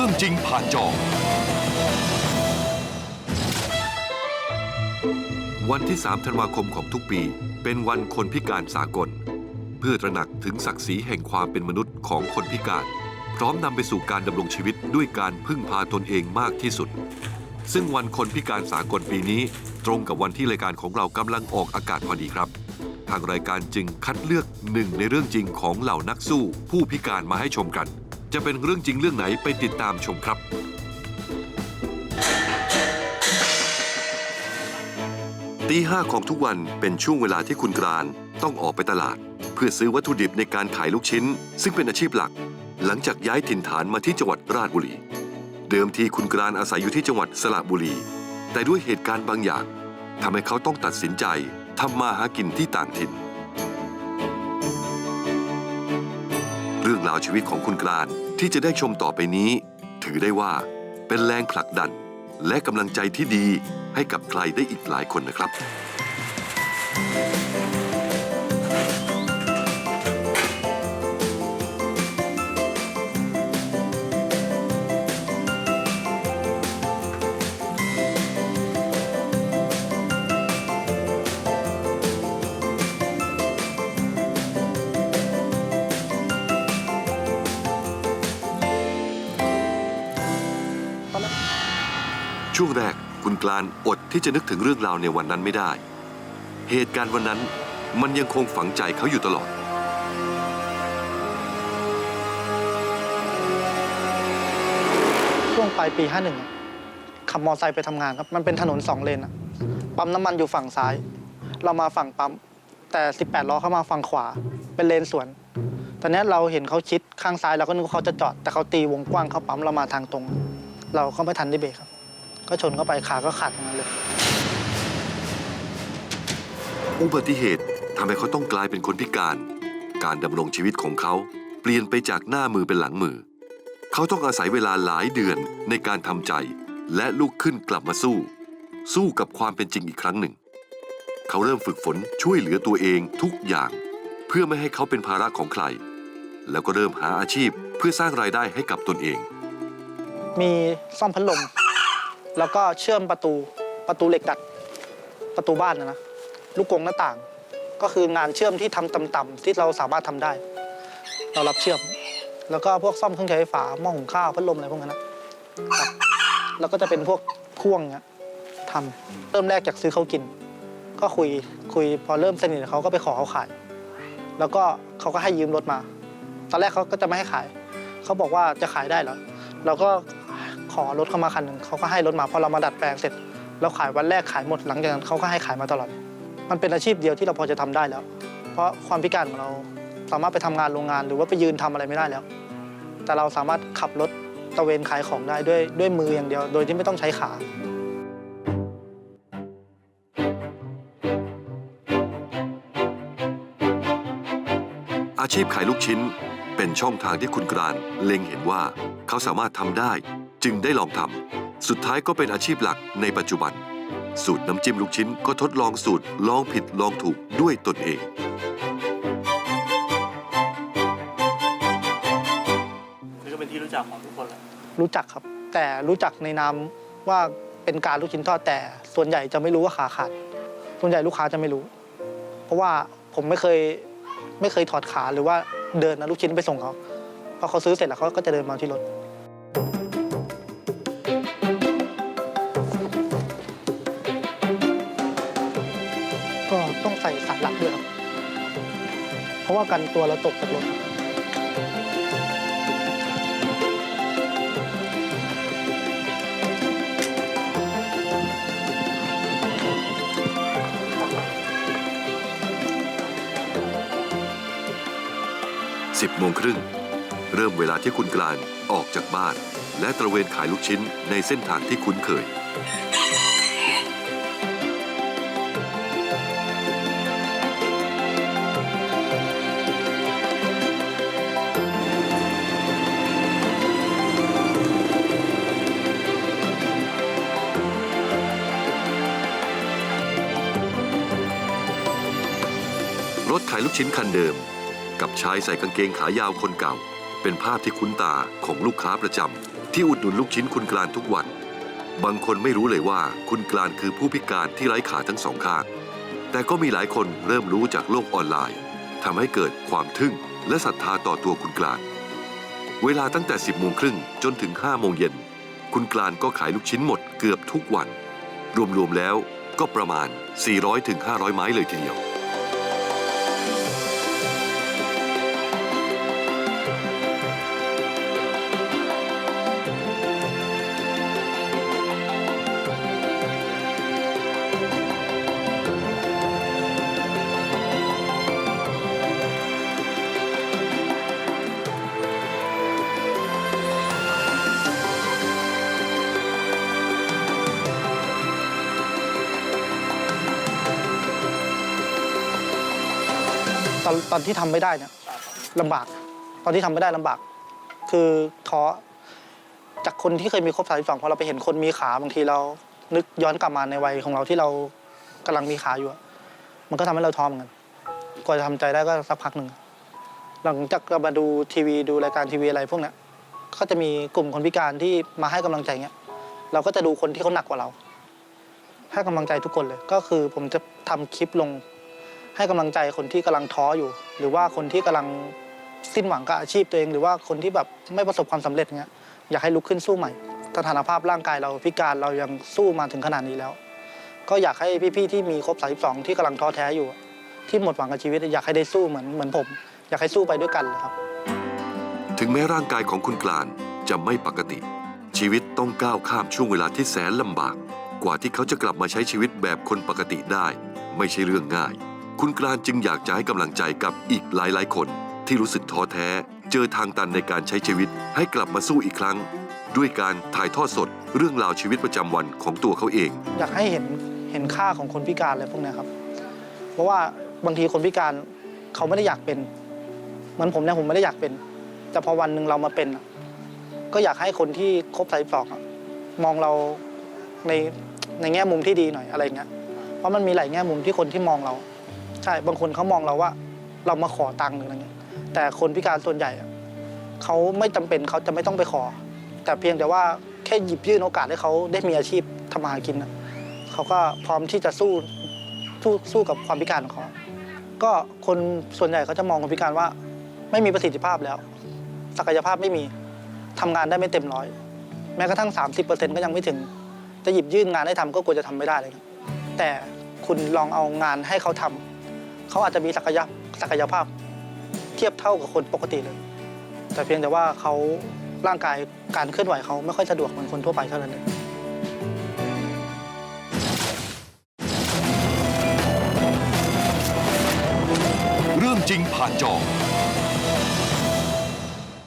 รื่องจริงผ่านจอ วันที่ 3 ธันวาคมของทุกปี เป็นวันคนพิการสากล เพื่อตระหนักถึงศักดิ์ศรีแห่งความเป็นมนุษย์ของคนพิการ พร้อมนำไปสู่การดำรงชีวิตด้วยการพึ่งพาตนเองมากที่สุด ซึ่งวันคนพิการสากลปีนี้ ตรงกับวันที่รายการของเรากำลังออกอากาศพอดีครับทางรายการจึงคัดเลือกหนึ่งในเรื่องจริงของเหล่านักสู้ผู้พิการมาให้ชมกัน จะเป็นเรื่องจริงเรื่องไหนไปติดตามชมครับ ตีห้าของทุกวันเป็นช่วงเวลาที่คุณกรานต้องออกไปตลาด เพื่อซื้อวัตถุดิบในการขายลูกชิ้น ซึ่งเป็นอาชีพหลัก หลังจากย้ายถิ่นฐานมาที่จังหวัดราชบุรี เดิมทีคุณกรานอาศัยอยู่ที่จังหวัดสระบุรี แต่ด้วยเหตุการณ์บางอย่างทำให้เขาต้องตัดสินใจทำมาหากินที่ต่างถิ่น รื่องราวชีวิตของคุณกรานที่จะได้ชมต่อไปนี้ ถือได้ว่าเป็นแรงผลักดัน และกำลังใจที่ดีให้กับใครได้อีกหลายคนนะครับ ช่วงแรกคุณกลานอดที่จะนึกถึงเรื่องราวในวันนั้นไม่ได้ เหตุการณ์วันนั้นมันยังคงฝังใจเขาอยู่ตลอด ช่วงปลายปี 51อะขับมอไซค์ไปทำงานครับ มันเป็นถนนสองเลนอะปั๊มน้ำมันอยู่ฝั่งซ้าย เรามาฝั่งปั๊ม แต่ 18 ล้อเข้ามาฝั่งขวา เป็นเลนสวน ตอนเนี้ยเราเห็นเขาชิดข้างซ้ายเราก็นึกว่าเขาจะจอด แต่เขาตีวงกว้างเข้าปั๊มเรามาทางตรง เราก็ไม่ทันได้เบรกครับ ก็ชนเข้าไปขาก็ขาดตรงนั้นเลย อุบัติเหตุทำให้เขาต้องกลายเป็นคนพิการ การดำรงชีวิตของเขาเปลี่ยนไปจากหน้ามือเป็นหลังมือ เขาต้องอาศัยเวลาหลายเดือนในการทำใจ และลุกขึ้นกลับมาสู้ สู้กับความเป็นจริงอีกครั้งหนึ่ง เขาเริ่มฝึกฝนช่วยเหลือตัวเองทุกอย่าง เพื่อไม่ให้เขาเป็นภาระของใคร แล้วก็เริ่มหาอาชีพเพื่อสร้างรายได้ให้กับตนเอง มีซ่อมพัดลม แล้วก็เชื่อมประตูประตูเหล็กดัดประตูบ้านนะนะลูกกงหน้าต่าง ก็คืองานเชื่อมที่ทำต่ำๆที่เราสามารถทำได้ เรารับเชื่อม แล้วก็พวกซ่อมเครื่องใช้ไฟฟ้าหม้อหุงข้าวพัดลมอะไรพวกนั้นนะแล้วก็จะเป็นพวกพ่วงเนี้ยทำเริ่มแรกจากซื้อเขากิน ก็คุยคุยพอเริ่มสนิทเขาก็ไปขอเขาขาย แล้วก็เขาก็ให้ยืมรถมา ตอนแรกเขาก็จะไม่ให้ขาย เขาบอกว่าจะขายได้เหรอเราก็ อรถเข้ามาคันหนึ่งเขาก็ให้รถมาพอเรามาดัดแปลงเสร็จเราขายวันแรกขายหมดหลังจากนั้นเขาก็ให้ขายมาตลอด มันเป็นอาชีพเดียวที่เราพอจะทำได้แล้ว เพราะความพิการของเราสามารถไปทำงานโรงงานหรือว่าไปยืนทำอะไรไม่ได้แล้ว แต่เราสามารถขับรถตะเวนขายของได้ด้วยด้วยมืออย่างเดียว โดยที่ไม่ต้องใช้ขาอาชีพขายลูกชิ้นเป็นช่องทางที่คุณกรานเล็งเห็นว่าเขาสามารถทำได้ จึงได้ลองทำสุดท้ายก็เป็นอาชีพหลักในปัจจุบัน สูตรน้ำจิ้มลูกชิ้นก็ทดลองสูตรลองผิดลองถูกด้วยตนเอง นี่ก็เป็นที่รู้จักของทุกคนแหละรู้จักครับ แต่รู้จักในนามว่าเป็นการลูกชิ้นทอดแต่ส่วนใหญ่จะไม่รู้ว่าขาขาด ส่วนใหญ่ลูกค้าจะไม่รู้ เพราะว่าผมไม่เคยไม่เคยถอดขาหรือว่าเดินนะลูกชิ้นไปส่งเขาพอเขาซื้อเสร็จแล้วเขาก็จะเดินมาที่รถ ราะว่ากันตัวเราตกจากรถ10โมงครึ่งเริ่มเวลาที่คุณกลานออกจากบ้าน และตระเวนขายลูกชิ้นในเส้นทางที่คุ้นเคย รถขายลูกชิ้นคันเดิม กับชายใส่กางเกงขายาวคนเก่า เป็นภาพที่คุ้นตาของลูกค้าประจที่อุดหนุนลูกชิ้นคุณกลานทุกวัน บางคนไม่รู้เลยว่าคุณกลานคือผู้พิการที่ไร้ขาทั้งสองข้าง แต่ก็มีหลายคนเริ่มรู้จากโลกออนไลน์ทำให้เกิดความทึ่งและศรัทธาต่อตัวคุณกลาน เวลาตั้งแต่ 10โมงครึ่งจนถึง5โมงเย็นคุณกลานก็ขายลูกชิ้นหมดเกือบทุกวัน รวมๆแล้วก็ประมาณ 400-500 ไม้เลยทีเดียว อนตอนที่ทำไม่ได้เนี่ยลำบาก ตอนที่ทำไม่ได้ลำบาก คือท้อจากคนที่เคยมีครบสามสิบสองพอเราไปเห็นคนมีขาบางทีเรานึกย้อนกลับมาในวัยของเราที่เรากำลังมีขาอยู่ มันก็ทำให้เราท้อเหมือนกันกว่าจะทำใจได้ก็สักพักหนึ่ง หลังจากเรามาดูทีวีดูรายการทีวีอะไรพวกเนี้ยก็จะมีกลุ่มคนพิการที่มาให้กำลังใจเงี้ย เราก็จะดูคนที่เขาหนักกว่าเรา ให้กำลังใจทุกคนเลย ก็คือผมจะทำคลิปลง ให้กำลังใจคนที่กำลังท้ออยู่ หรือว่าคนที่กำลังสิ้นหวังกับอาชีพตัวเอง หรือว่าคนที่แบบไม่ประสบความสำเร็จเงี้ยอยากให้ลุกขึ้นสู้ใหม่สถานภาพร่างกายเราพิการเรายังสู้มาถึงขนาดนี้แล้ว ก็อยากให้พี่ๆที่มีครบ 32 ที่กำลังท้อแท้อยู่ ที่หมดหวังกับชีวิตอยากให้ได้สู้เหมือนเหมือนผม อยากให้สู้ไปด้วยกันเลยครับ ถึงแม้ร่างกายของคุณกลานจะไม่ปกติ ชีวิตต้องก้าวข้ามช่วงเวลาที่แสนลำบาก กว่าที่เขาจะกลับมาใช้ชีวิตแบบคนปกติได้ ไม่ใช่เรื่องง่าย คุณกลานจึงอยากจะให้กำลังใจกับอีกหลายๆ คน ที่รู้สึกท้อแท้ เจอทางตันในการใช้ชีวิตให้กลับมาสู้อีกครั้ง ด้วยการถ่ายทอดสดเรื่องราวชีวิตประจำวันของตัวเขาเอง อยากให้เห็นเห็นค่าของคนพิการอะไรพวกนี้ครับ เพราะว่าบางทีคนพิการเขาไม่ได้อยากเป็น เหมือนผมเนี่ยผมไม่ได้อยากเป็น แต่พอวันหนึ่งเรามาเป็น ก็อยากให้คนที่ครบสายสองมองเราในในแง่มุมที่ดีหน่อยอะไรเงี้ย เพราะมันมีหลายแง่มุมที่คนที่มองเรา ใช่บางคนเขามองเราว่า เรามาขอตังค์หรืออะไรเงี้ยแต่คนพิการส่วนใหญ่เขาไม่จำเป็นเขาจะไม่ต้องไปขอ แต่เพียงแต่ว่าแค่หยิบยื่นโอกาสให้เขาได้มีอาชีพทำมาหากินเขาก็พร้อมที่จะสู้สู้สู้กับความพิการของเขาก็คนส่วนใหญ่เขาจะมองคนพิการว่า ไม่มีประสิทธิภาพแล้ว ศักยภาพไม่มีทำงานได้ไม่เต็มร้อยแม้กระทั่ง 30%ก็ยังไม่ถึง จะหยิบยื่นงานให้ทำก็กลัวจะทำไม่ได้เลย แต่คุณลองเอางานให้เขาทำ เขาอาจจะมีศักยศักยภาพเทียบเท่ากับคนปกติเลย แต่เพียงแต่ว่าเขาร่างกายการเคลื่อนไหวเขาไม่ค่อยสะดวกเหมือนคนทั่วไปเท่านั้นเองเรื่องจริงผ่านจอ